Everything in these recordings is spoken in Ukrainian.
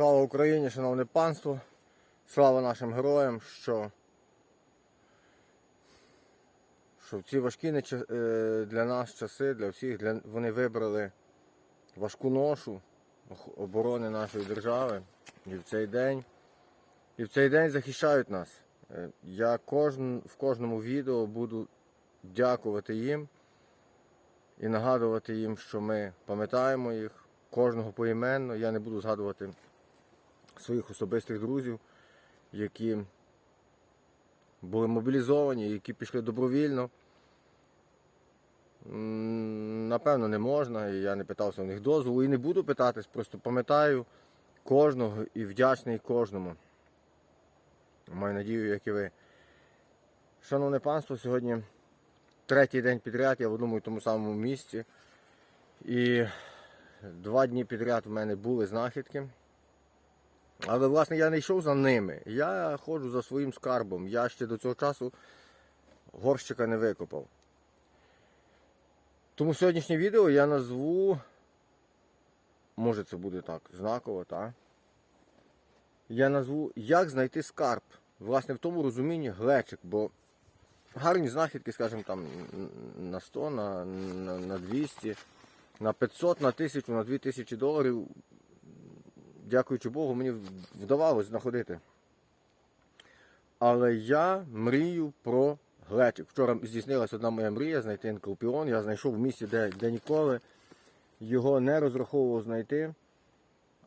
Слава Україні, шановне панство! Слава нашим героям, що, що в ці важкі е, для нас часи, для всіх, для, вони вибрали важку ношу оборони нашої держави. І в цей день, і в цей день захищають нас. Е, Я кожн, в кожному відео буду дякувати їм і нагадувати їм, що ми пам'ятаємо їх, кожного поіменно. Я не буду згадувати своїх особистих друзів, які були мобілізовані, які пішли добровільно. Напевно, не можна, і я не питався у них дозволу і не буду питатись, просто пам'ятаю кожного і вдячний кожному. Маю надію, як і ви. Шановне панство, сьогодні третій день підряд, я в одному тому самому місці. І два дні підряд в мене були знахідки. Але, власне, я не йшов за ними. Я ходжу за своїм скарбом. Я ще до цього часу горщика не викопав. Тому сьогоднішнє відео я назву. Може це буде так, знаково, так? Я назву Як знайти скарб. Власне, в тому розумінні глечик, бо гарні знахідки, скажімо, там на 100, на, на, на 200, на 500, на 1000, на 2000 доларів дякуючи Богу, мені вдавалося знаходити. Але я мрію про глечик. Вчора здійснилася одна моя мрія знайти енкалпіон. Я знайшов в місці, де, де ніколи його не розраховував знайти.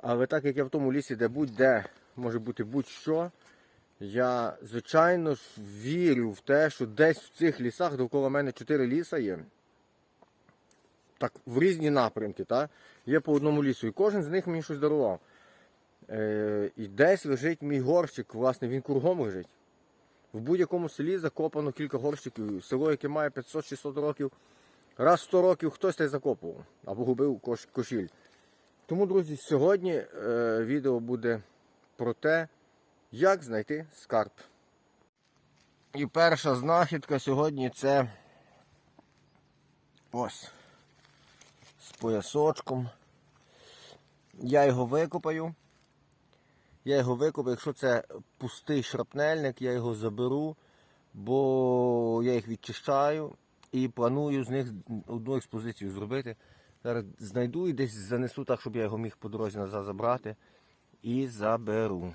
Але так як я в тому лісі, де будь-де може бути будь-що, я, звичайно ж, вірю в те, що десь в цих лісах довкола мене чотири ліса є. Так, в різні напрямки, так? Є по одному лісу. І кожен з них мені щось дарував. Е, і десь лежить мій горщик, власне, він кругом лежить. В будь-якому селі закопано кілька горщиків. Село, яке має 500-600 років, раз 100 років хтось те закопував або губив кош, кошіль. Тому, друзі, сьогодні е, відео буде про те, як знайти скарб. І перша знахідка сьогодні це ось з поясочком. Я його викопаю. Я його викопаю, якщо це пустий шрапнельник, я його заберу, бо я їх відчищаю і планую з них одну експозицію зробити. Зараз знайду і десь занесу так, щоб я його міг по дорозі назад забрати. І заберу.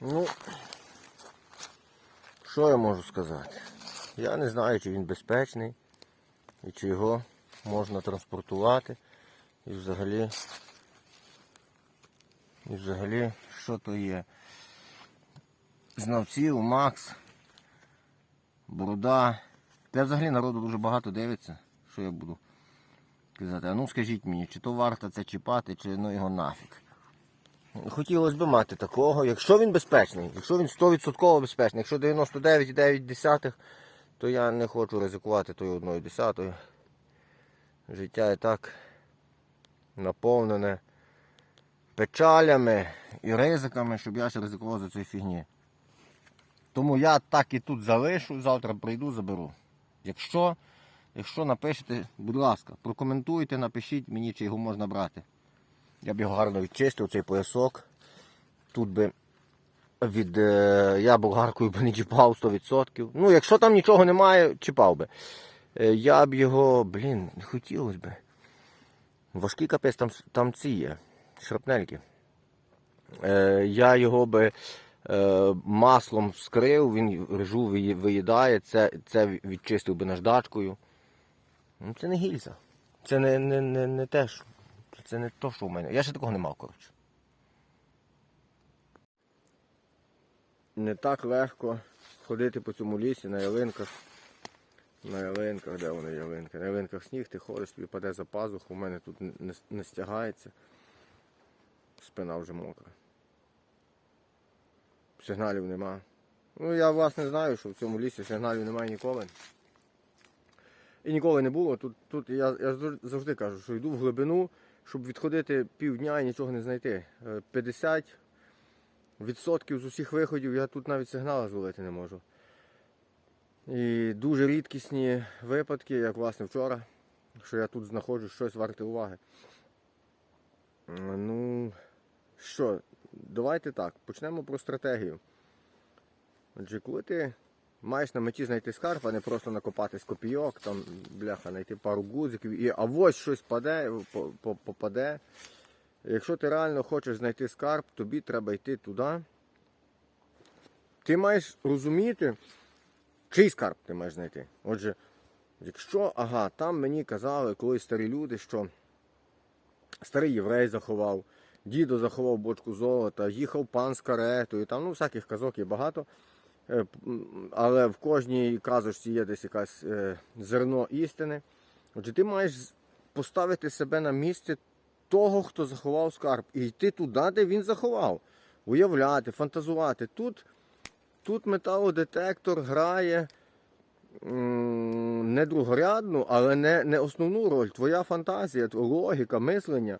Ну, що я можу сказати? Я не знаю, чи він безпечний і чи його можна транспортувати. І взагалі, і взагалі, що то є? Знавців, Макс, Борода. Та взагалі народу дуже багато дивиться, що я буду казати. А ну скажіть мені, чи то варто це чіпати, чи ну його нафіг. Хотілося б мати такого, якщо він безпечний, якщо він 100% безпечний, якщо 99,9, то я не хочу ризикувати тою одною десятою. Життя і так наповнене печалями і ризиками, щоб я ще ризикував за цієї фігні. Тому я так і тут залишу, завтра прийду, заберу. Якщо, якщо напишете, будь ласка, прокоментуйте, напишіть мені, чи його можна брати. Я б його гарно відчистив, цей поясок. Тут би від е, я болгаркою би не чіпав 100%. Ну, якщо там нічого немає, чіпав би. Е, я б його, блін, не хотілося б. Важкий капець, там, там ці є, шрапнельки. Е, я його би маслом вскрив, він режу виїдає, це, це відчистив би наждачкою. Ну, це не гільза. Це не, не, не, не те. Це не то, що в мене. Я ще такого не мав, коротше. Не так легко ходити по цьому лісі на ялинках. На ялинках, де вони ялинки? На ялинках сніг, ти ходиш, тобі паде за пазуху, у мене тут не, не стягається. Спина вже мокра. Сигналів нема. Ну я власне знаю, що в цьому лісі сигналів немає ніколи. І ніколи не було. Тут, тут я, я завжди кажу, що йду в глибину, щоб відходити півдня і нічого не знайти. Е, 50 відсотків з усіх виходів я тут навіть сигнала зловити не можу. І дуже рідкісні випадки, як власне вчора, що я тут знаходжу щось варте уваги. Ну, що, давайте так, почнемо про стратегію. Отже, коли ти маєш на меті знайти скарб, а не просто накопати з копійок, там, бляха, знайти пару гузиків, і а ось щось паде, по- по- попаде. Якщо ти реально хочеш знайти скарб, тобі треба йти туди. Ти маєш розуміти, чий скарб ти маєш знайти. Отже, якщо, ага, там мені казали колись старі люди, що старий єврей заховав, дідо заховав бочку золота, їхав пан з каретою, там ну, всяких казок є багато. Е, Але в кожній казочці є десь якась е, зерно істини. Отже, ти маєш поставити себе на місце того, хто заховав скарб, і йти туди, де він заховав. Уявляти, фантазувати. Тут, тут металодетектор грає не другорядну, але не, не основну роль. Твоя фантазія, тв- логіка, мислення.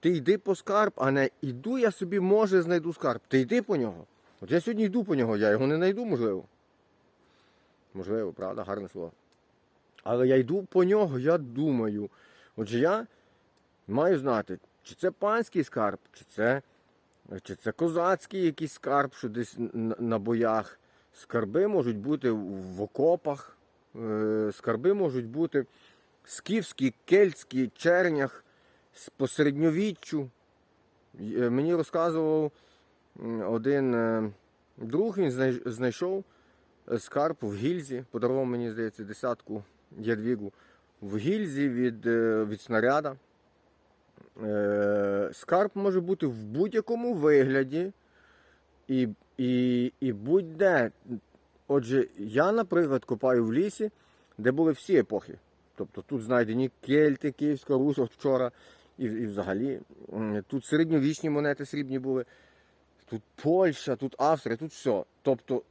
Ти йди по скарб, а не йду я собі, може, знайду скарб. Ти йди по нього. От я сьогодні йду по нього, я його не знайду, можливо. Можливо, правда, гарне слово. Але я йду по нього, я думаю. Отже, я маю знати, чи це панський скарб, чи це, чи це козацький якийсь скарб, що десь на, боях. Скарби можуть бути в окопах, е, скарби можуть бути скіфські, кельтські, чернях, з- по середньовіччю. Е, Мені розказував один е, друг, він знайшов е, скарб в гільзі, подарував мені, здається, десятку ядвігу в гільзі від, е, від снаряда. Скарб може бути в будь-якому вигляді і, і, і будь-де. Отже, я, наприклад, копаю в лісі, де були всі епохи. Тобто тут знайдені кельти, Київська Русь, вчора, і, і взагалі. Тут середньовічні монети срібні були, тут Польща, тут Австрія, тут все. Тобто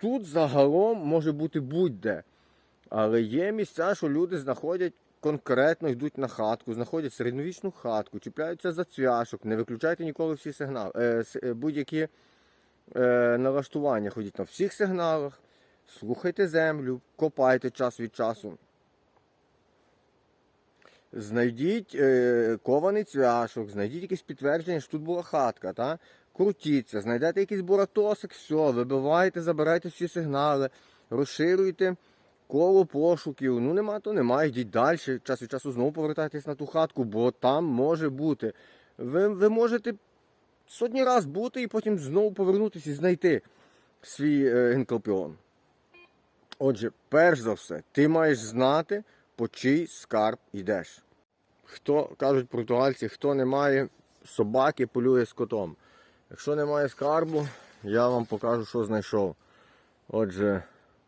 тут загалом може бути будь-де. Але є місця, що люди знаходять конкретно, йдуть на хатку, знаходять середньовічну хатку, чіпляються за цвяшок, не виключайте ніколи всі сигнали, е, е, будь-які е, налаштування. Ходіть на всіх сигналах, слухайте землю, копайте час від часу. Знайдіть е, кований цвяшок, знайдіть якесь підтвердження, що тут була хатка. Та? Крутіться, знайдете якийсь буратосик, все, вибивайте, забирайте всі сигнали, розширюйте коло пошуків. Ну нема, то нема, йдіть далі. Час від часу знову повертайтесь на ту хатку, бо там може бути. Ви, ви можете сотні раз бути і потім знову повернутися і знайти свій е, генкалпіон. Отже, перш за все, ти маєш знати, по чий скарб йдеш. Хто кажуть португальці, хто не має собаки, полює з котом. Якщо немає скарбу, я вам покажу, що знайшов. Отже,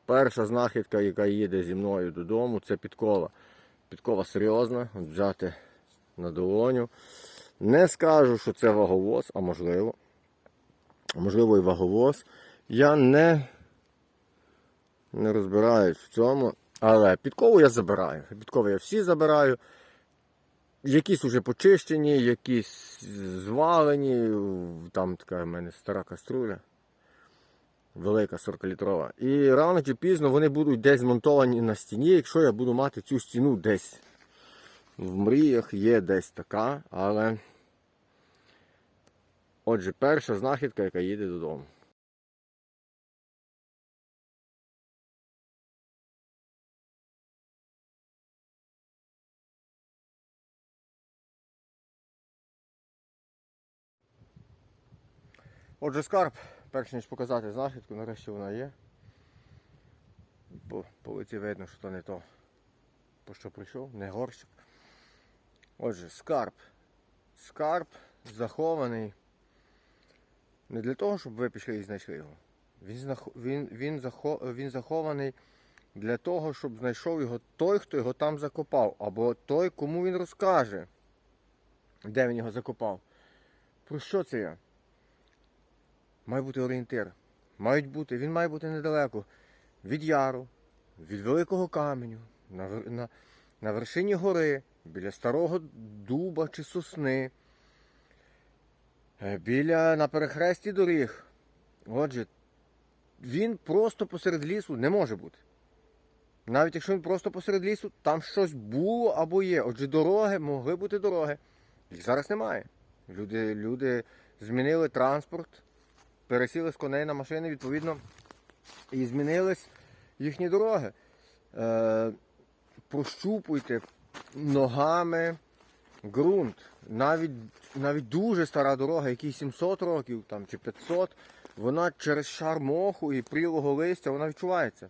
перша знахідка, яка їде зі мною додому, це підкова. Підкова серйозна, от взяти на долоню. Не скажу, що це ваговоз, а можливо. Можливо, і ваговоз. Я не, не розбираюсь в цьому. Але підкову я забираю. Підкову я всі забираю. Якісь вже почищені, якісь звалені. Там така в мене стара каструля. Велика 40-літрова. І рано чи пізно вони будуть десь змонтовані на стіні, якщо я буду мати цю стіну десь. В мріях є десь така, але. Отже, перша знахідка, яка їде додому. Отже, скарб, перш ніж показати знахідку, нарешті вона є. По, по лиці видно, що то не то, по що прийшов, не горщик. Отже, скарб. Скарб захований не для того, щоб ви пішли і знайшли його. Він, він, він, захо... він захований для того, щоб знайшов його той, хто його там закопав, або той, кому він розкаже, де він його закопав. Про що це я? Має бути орієнтир. Мають бути, він має бути недалеко від яру, від великого каменю, на, на, на вершині гори, біля старого дуба чи сосни. Е, Біля на перехресті доріг. Отже, він просто посеред лісу не може бути. Навіть якщо він просто посеред лісу, там щось було або є. Отже, дороги могли бути дороги. Їх зараз немає. Люди, люди змінили транспорт, пересіли з коней на машини, відповідно, і змінились їхні дороги. Е, прощупуйте ногами ґрунт. Навіть, навіть дуже стара дорога, якій 700 років там, чи 500, вона через шар моху і прілого листя вона відчувається.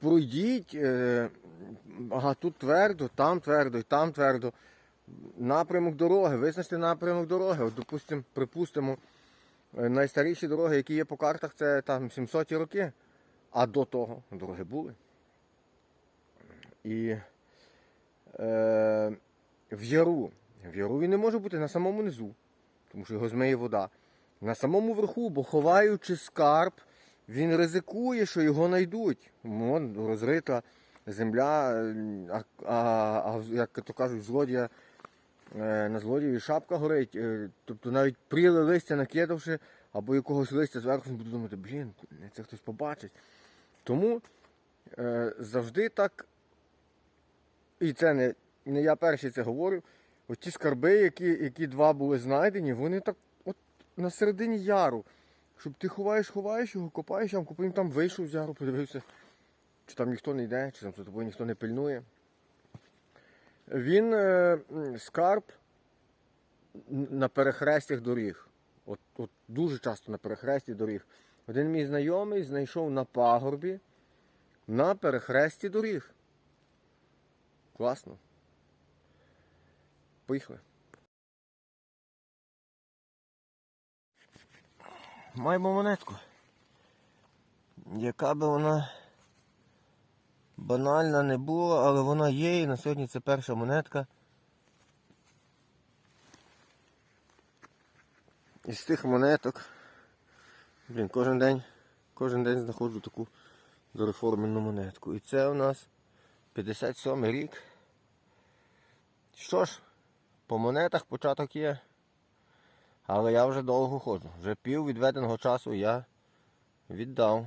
Пройдіть, е, ага, тут твердо, там твердо, і там твердо. Напрямок дороги, визначте напрямок дороги. От, допустимо, припустимо, е, найстаріші дороги, які є по картах, це там 700 роки. А до того дороги були. І е, в яру. В яру він не може бути на самому низу, тому що його змиє вода. На самому верху, бо ховаючи скарб, він ризикує, що його знайдуть. Розрита земля, е, а, а, а як то кажуть, злодія, на злодієві шапка горить. Е, Тобто навіть пріле листя накидавши, або якогось листя зверху, він буде думати, блін, це хтось побачить. Тому е, завжди так, і це не, не я перший це говорю, от ті скарби, які, які два були знайдені, вони так от на середині яру. Щоб ти ховаєш, ховаєш його, копаєш, а потім там вийшов з яру, подивився, чи там ніхто не йде, чи там за тобою ніхто не пильнує. Він е, скарб на перехрестях доріг. От, от дуже часто на перехресті доріг. Один мій знайомий знайшов на пагорбі на перехресті доріг. Класно. Поїхали. Маємо монетку. Яка би вона банальна не була, але вона є і на сьогодні це перша монетка. Із тих монеток. Блін, кожен день, кожен день знаходжу таку зареформену монетку. І це у нас 57 рік. Що ж, по монетах початок є. Але я вже довго ходжу. Вже пів відведеного часу я віддав.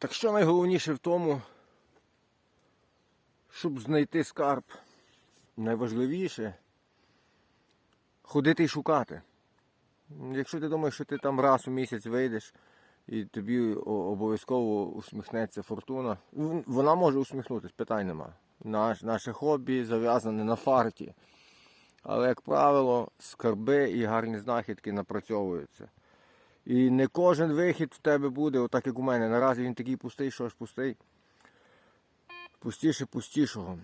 Так що найголовніше в тому, щоб знайти скарб, найважливіше ходити і шукати. Якщо ти думаєш, що ти там раз у місяць вийдеш і тобі обов'язково усміхнеться фортуна, вона може усміхнутися, питань нема. Наш, наше хобі зав'язане на фарті. Але, як правило, скарби і гарні знахідки напрацьовуються. І не кожен вихід в тебе буде, отак як у мене. Наразі він такий пустий, що ж пустий. Пустіше пустішого.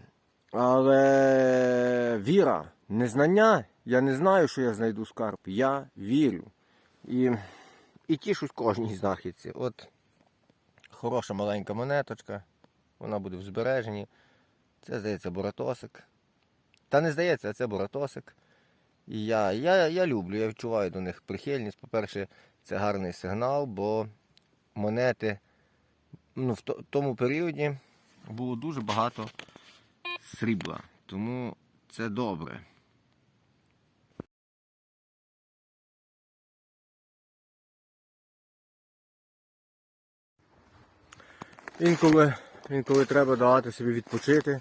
Але віра, незнання. Я не знаю, що я знайду скарб. Я вірю. І, і тішусь кожній знахідці. От хороша маленька монеточка. Вона буде в збереженні. Це, здається, боратосик. Та не здається, а це боратосик. І я, я, я люблю, я відчуваю до них прихильність. По-перше, це гарний сигнал, бо монети ну, в тому періоді було дуже багато срібла. Тому це добре. Інколи, інколи треба давати собі відпочити,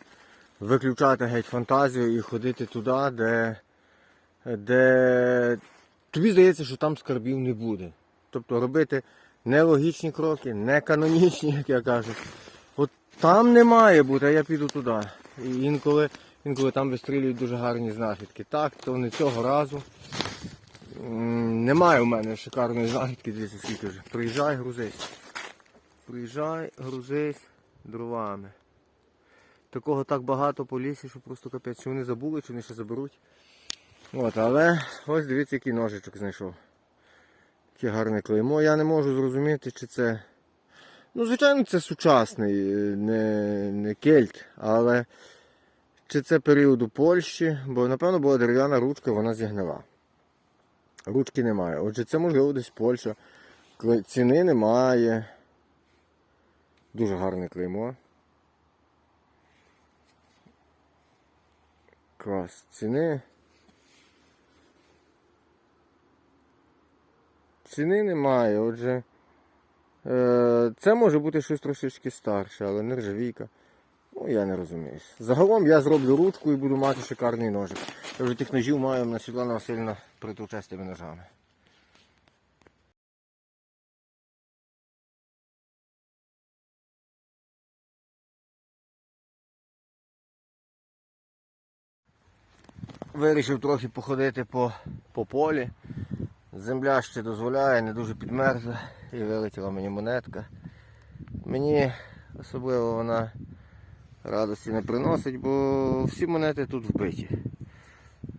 виключати геть фантазію і ходити туди, де, де тобі здається, що там скарбів не буде. Тобто робити нелогічні кроки, не канонічні, як я кажу. От там не має бути, а я піду туди. І інколи, інколи там вистрілюють дуже гарні знахідки. Так, то не цього разу. Немає у мене шикарної знахідки, дивіться, скільки вже. Приїжджай, грузись. Приїжджай, грузись дровами. Такого так багато по лісі, що просто капець, чи вони забули, чи вони ще заберуть. От, але ось дивіться, який ножичок знайшов. Яке гарне клеймо. Я не можу зрозуміти, чи це. Ну, звичайно, це сучасний, е, не, не кельт, але чи це періоду Польщі, бо, напевно, була дерев'яна ручка, вона зігнила. Ручки немає. Отже, це можливо десь Польща. Ціни немає. Дуже гарне клеймо. Клас. Ціни. Ціни немає, отже. Е, це може бути щось трошечки старше, але нержавійка. Ну, я не розумію. Загалом я зроблю ручку і буду мати шикарний ножик. Я вже тих ножів маю на Світлана Васильівна тими ножами. Вирішив трохи походити по, по полі. Земля ще дозволяє, не дуже підмерзла і вилетіла мені монетка. Мені особливо вона радості не приносить, бо всі монети тут вбиті.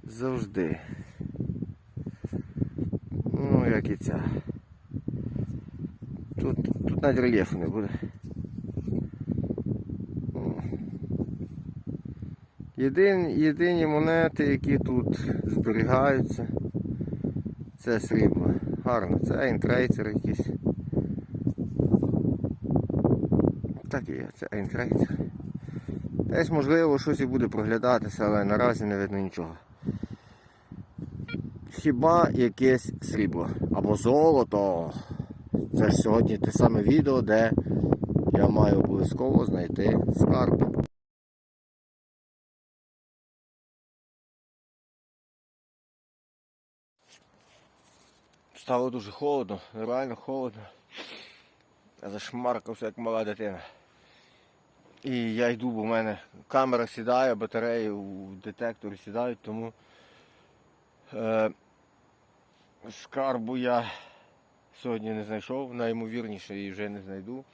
Завжди. Ну, як і ця. Тут, тут навіть рельєфу не буде. Єдині, єдині монети, які тут зберігаються, це срібло. Гарно, це айнкрейцер якийсь. Так і є, це айнкрейцер. Десь можливо щось і буде проглядатися, але наразі не видно нічого. Хіба якесь срібло або золото. Це ж сьогодні те саме відео, де я маю обов'язково знайти скарб. Стало дуже холодно, реально холодно. Я зашмаркався як мала дитина. І я йду, бо в мене камера сідає, батареї у детекторі сідають, тому е, скарбу я сьогодні не знайшов, найімовірніше і вже не знайду.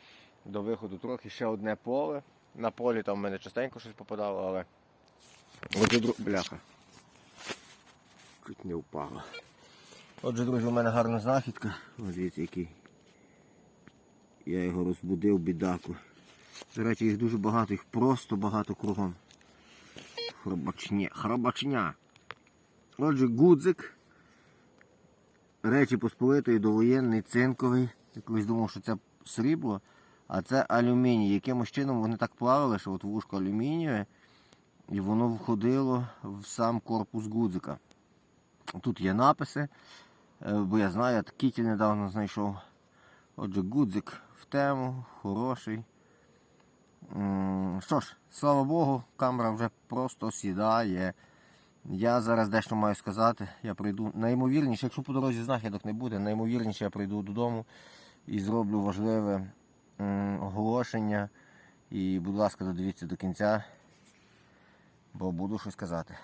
До виходу трохи ще одне поле. На полі там в мене частенько щось попадало, але Отже, дру... бляха. Чуть не впало. Отже, друзі, у мене гарна знахідка. Ось дивіться, який. Я його розбудив, бідаку. До речі, їх дуже багато, їх просто багато кругом. Хробачня. Хробачня. Отже, гудзик. Речі Посполитої довоєнний цинковий. Я колись думав, що це срібло, а це алюміній. Якимось чином вони так плавали, що от вушко алюмінієве, і воно входило в сам корпус гудзика. Тут є написи, бо я знаю, я кітель недавно знайшов. Отже, гудзик в тему, хороший. Що ж, слава Богу, камера вже просто сідає. Я зараз дещо маю сказати. Я прийду найімовірніше, якщо по дорозі знахідок не буде, найімовірніше я прийду додому і зроблю важливе оголошення. І, будь ласка, додивіться до кінця, бо буду щось казати.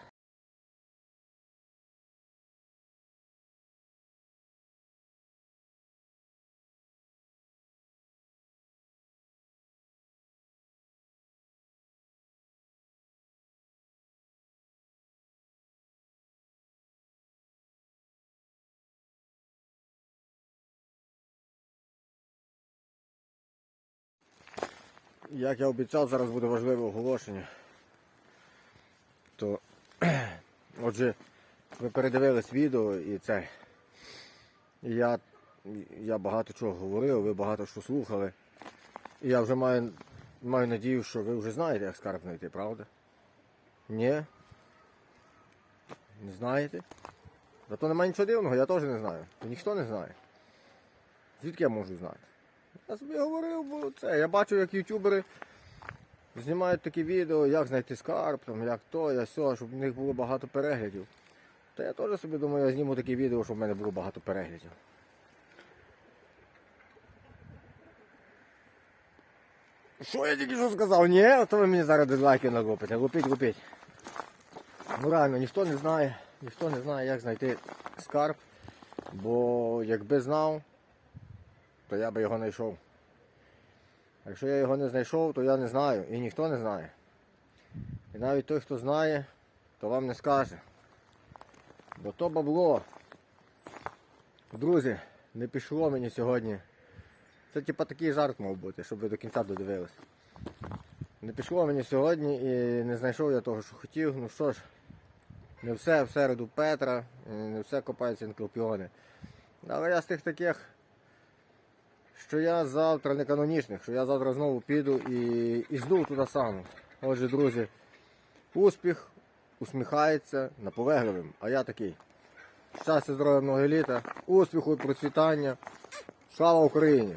Як я обіцяв, зараз буде важливе оголошення. То, отже, ви передивились відео і це. Я, я багато чого говорив, ви багато що слухали. І я вже маю, маю надію, що ви вже знаєте, як скарб знайти, правда? Ні? Не знаєте? Зато немає нічого дивного, я теж не знаю. Ніхто не знає. Звідки я можу знати? Я собі говорив, бо це. Я бачу, як ютубери знімають такі відео, як знайти скарб, там, як то, я все, щоб в них було багато переглядів. Та я теж собі думаю, я зніму такі відео, щоб в мене було багато переглядів. Що я тільки що сказав? Ні, то ви мені зараз дизлайки налупите. Лупіть, лупіть. Ну реально, ніхто не знає, ніхто не знає, як знайти скарб, бо якби знав, то я би його знайшов. Якщо я його не знайшов, то я не знаю і ніхто не знає. І навіть той, хто знає, то вам не скаже. Бо то бабло. Друзі, не пішло мені сьогодні. Це типа такий жарт мав бути, щоб ви до кінця додивилися. Не пішло мені сьогодні і не знайшов я того, що хотів. Ну що ж, не все в середу Петра, не все копаються енкелпіони. Але я з тих таких, що я завтра не канонічник, що я завтра знову піду і, і знову туди саме. Отже, друзі, успіх усміхається наполегливим, а я такий. Щастя, здоров'я, много літа, успіху і процвітання. Слава Україні!